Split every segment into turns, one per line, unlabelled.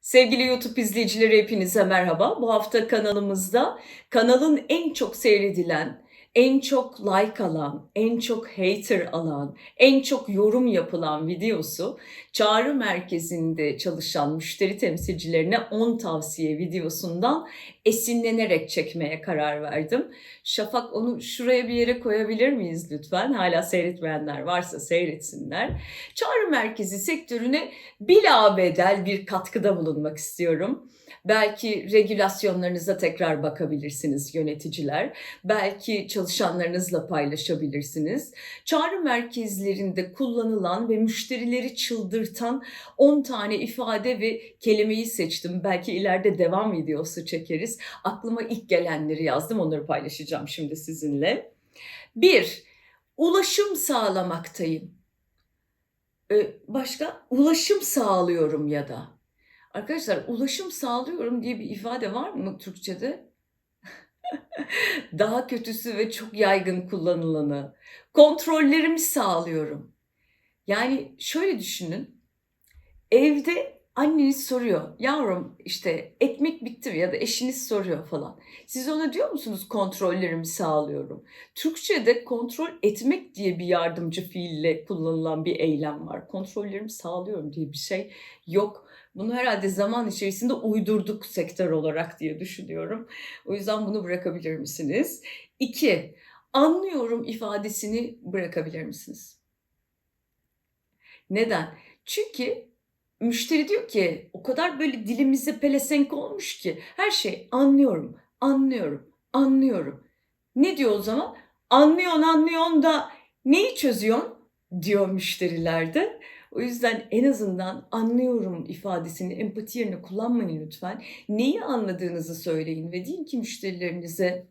Sevgili YouTube izleyicileri hepinize merhaba. Bu hafta kanalımızda kanalın en çok seyredilen, en çok like alan, en çok hater alan, en çok yorum yapılan videosu çağrı merkezinde çalışan müşteri temsilcilerine 10 tavsiye videosundan esinlenerek çekmeye karar verdim. Şafak onu şuraya bir yere koyabilir miyiz lütfen? Hala seyretmeyenler varsa seyretsinler. Çağrı merkezi sektörüne bilabedel bir katkıda bulunmak istiyorum. Belki regülasyonlarınıza tekrar bakabilirsiniz yöneticiler. Belki çalışanlarınızla paylaşabilirsiniz. Çağrı merkezlerinde kullanılan ve müşterileri çıldırtan 10 tane ifade ve kelimeyi seçtim. Belki ileride devam videosu çekeriz. Aklıma ilk gelenleri yazdım. Onları paylaşacağım şimdi sizinle. 1. Ulaşım sağlamaktayım. Ee, Başka? Ulaşım sağlıyorum ya da. Arkadaşlar ulaşım sağlıyorum diye bir ifade var mı Türkçe'de? Daha kötüsü ve çok yaygın kullanılanı. Kontrollerimi sağlıyorum. Yani şöyle düşünün. Evde anneniz soruyor. Yavrum işte ekmek bitti mi? Ya da eşiniz soruyor falan. Siz ona diyor musunuz kontrollerimi sağlıyorum? Türkçe'de kontrol etmek diye bir yardımcı fiille kullanılan bir eylem var. Kontrollerimi sağlıyorum diye bir şey yok. Bunu herhalde zaman içerisinde uydurduk sektör olarak diye düşünüyorum. O yüzden bunu bırakabilir misiniz? İki, anlıyorum ifadesini bırakabilir misiniz? Neden? Çünkü müşteri diyor ki o kadar böyle dilimize pelesenk olmuş ki her şey anlıyorum, anlıyorum, anlıyorum. Ne diyor o zaman? Anlıyorsun, anlıyorsun da neyi çözüyorsun? diyor müşterilerde. O yüzden en azından anlıyorum ifadesini empati yerine kullanmayın lütfen. Neyi anladığınızı söyleyin ve deyin ki müşterilerinize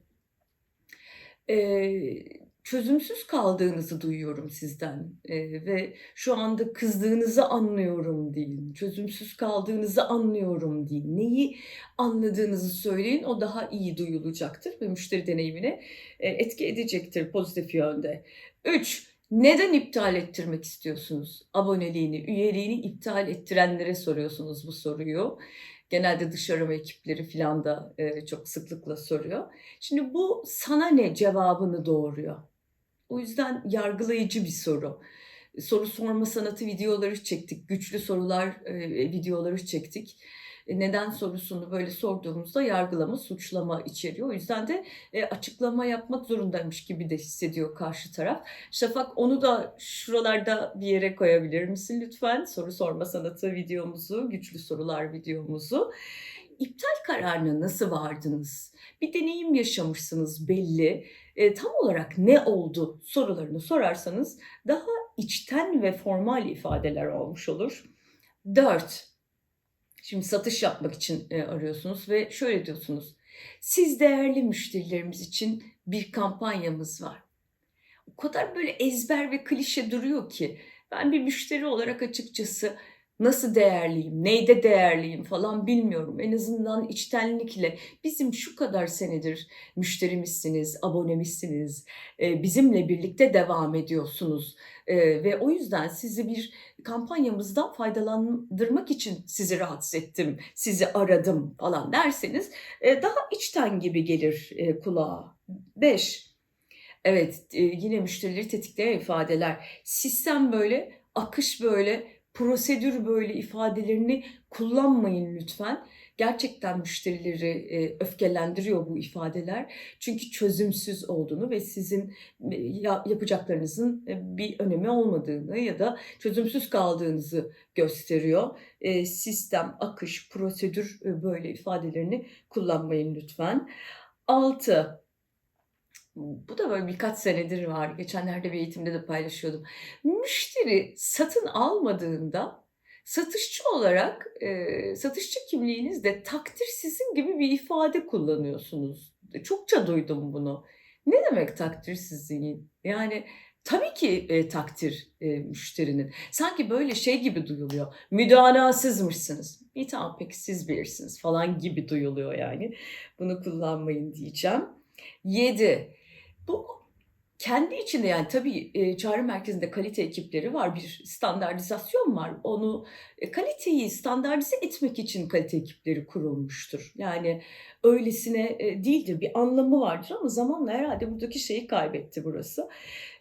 eee, çözümsüz kaldığınızı duyuyorum sizden Eee, ve şu anda kızdığınızı anlıyorum deyin. Çözümsüz kaldığınızı anlıyorum deyin. Neyi anladığınızı söyleyin o daha iyi duyulacaktır ve müşteri deneyimine e, etki edecektir pozitif yönde. 3. Neden iptal ettirmek istiyorsunuz? Aboneliğini, üyeliğini iptal ettirenlere soruyorsunuz bu soruyu. Genelde dış ekipleri falan da e, çok sıklıkla soruyor. Şimdi bu sana ne cevabını doğuruyor. O yüzden yargılayıcı bir soru. Soru sorma sanatı videoları çektik. Güçlü sorular e, videoları çektik. E, Neden sorusunu böyle sorduğumuzda yargılama, suçlama içeriyor. O yüzden de e, açıklama yapmak zorundaymış gibi de hissediyor karşı taraf. Şafak onu da şuralarda bir yere koyabilir misin lütfen? Soru sorma sanatı videomuzu, güçlü sorular videomuzu. İptal kararına nasıl vardınız? Bir deneyim yaşamışsınız belli. E, tam olarak ne oldu sorularını sorarsanız daha içten ve formal ifadeler olmuş olur. 4. Şimdi satış yapmak için e, arıyorsunuz ve şöyle diyorsunuz. Siz değerli müşterilerimiz için bir kampanyamız var. O kadar böyle ezber ve klişe duruyor ki ben bir müşteri olarak açıkçası nasıl değerliyim, neyde değerliyim falan bilmiyorum. En azından içtenlikle bizim şu kadar senedir müşterimizsiniz, abonemizsiniz, bizimle birlikte devam ediyorsunuz ve o yüzden sizi bir kampanyamızdan faydalandırmak için sizi rahatsız ettim, sizi aradım falan derseniz daha içten gibi gelir kulağa. 5. Evet, yine müşterileri tetikleyen ifadeler. Sistem böyle, akış böyle, prosedür böyle ifadelerini kullanmayın lütfen. Gerçekten müşterileri e, öfkelendiriyor bu ifadeler. Çünkü çözümsüz olduğunu ve sizin e, ya- yapacaklarınızın e, bir önemi olmadığını ya da çözümsüz kaldığınızı gösteriyor. E, sistem, akış, prosedür e, böyle ifadelerini kullanmayın lütfen. 6. Bu da böyle birkaç senedir var. Geçenlerde bir eğitimde de paylaşıyordum. Müşteri satın almadığında satışçı olarak e, satışçı kimliğinizde takdir sizin gibi bir ifade kullanıyorsunuz. Çokça duydum bunu. Ne demek takdir sizin? Yani tabii ki e, takdir e, müşterinin. Sanki böyle şey gibi duyuluyor. Müdanasızmışsınız. İyi tamam peki siz bilirsiniz falan gibi duyuluyor yani. Bunu kullanmayın diyeceğim. 7. Bu kendi içinde yani tabii e, çağrı merkezinde kalite ekipleri var, bir standartizasyon var. Onu e, kaliteyi standartize etmek için kalite ekipleri kurulmuştur. Yani öylesine e, değildir, bir anlamı vardır ama zamanla herhalde buradaki şeyi kaybetti burası.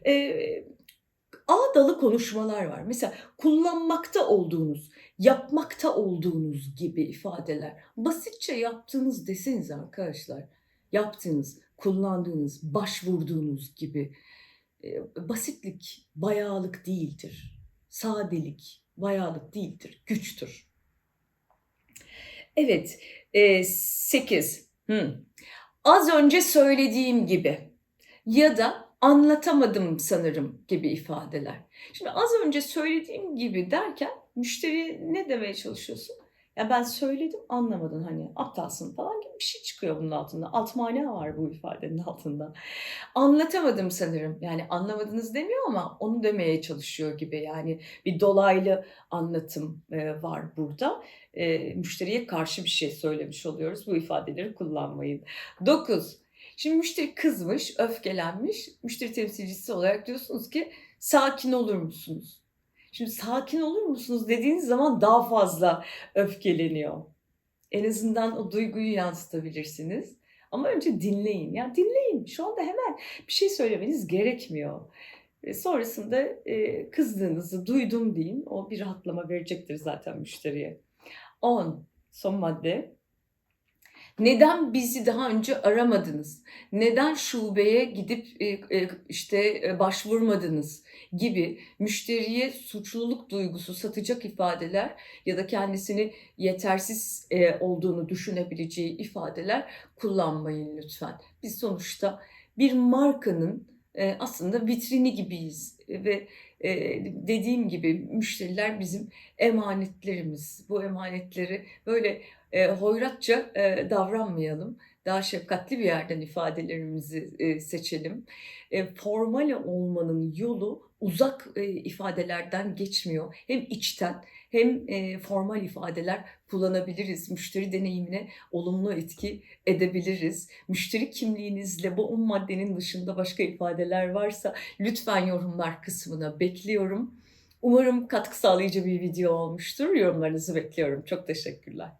E, ağdalı konuşmalar var. Mesela kullanmakta olduğunuz, yapmakta olduğunuz gibi ifadeler. Basitçe yaptığınız deseniz arkadaşlar. Yaptığınız, kullandığınız, başvurduğunuz gibi. E, basitlik bayağılık değildir. Sadelik bayağılık değildir, güçtür. Evet, e, 8. Hı. Az önce söylediğim gibi ya da anlatamadım sanırım gibi ifadeler. Şimdi az önce söylediğim gibi derken müşteri ne demeye çalışıyorsun? Ya ben söyledim anlamadın hani aptalsın falan gibi bir şey çıkıyor bunun altında. Alt mana var bu ifadenin altında. Anlatamadım sanırım. Yani anlamadınız demiyor ama onu demeye çalışıyor gibi. Yani bir dolaylı anlatım e, var burada. E, müşteriye karşı bir şey söylemiş oluyoruz. Bu ifadeleri kullanmayın. 9. Şimdi müşteri kızmış, öfkelenmiş. Müşteri temsilcisi olarak diyorsunuz ki sakin olur musunuz? Şimdi sakin olur musunuz dediğiniz zaman daha fazla öfkeleniyor. En azından o duyguyu yansıtabilirsiniz. Ama önce dinleyin. Ya dinleyin. Şu anda hemen bir şey söylemeniz gerekmiyor. E, sonrasında e, kızdığınızı duydum deyin. O bir rahatlama verecektir zaten müşteriye. 10. Son madde. Neden bizi daha önce aramadınız? Neden şubeye gidip e, e, işte e, başvurmadınız gibi müşteriye suçluluk duygusu satacak ifadeler ya da kendisini yetersiz olduğunu düşünebileceği ifadeler kullanmayın lütfen. Biz sonuçta bir markanın aslında vitrini gibiyiz ve e, dediğim gibi müşteriler bizim emanetlerimiz. Bu emanetleri böyle e, hoyratça e, davranmayalım. Daha şefkatli bir yerden ifadelerimizi e, seçelim. E, formal olmanın yolu uzak e, ifadelerden geçmiyor. Hem içten hem e, formal ifadeler kullanabiliriz. Müşteri deneyimine olumlu etki edebiliriz. Müşteri kimliğinizle bu 10 maddenin dışında başka ifadeler varsa lütfen yorumlar kısmına bekliyorum. Umarım katkı sağlayıcı bir video olmuştur. Yorumlarınızı bekliyorum. Çok teşekkürler.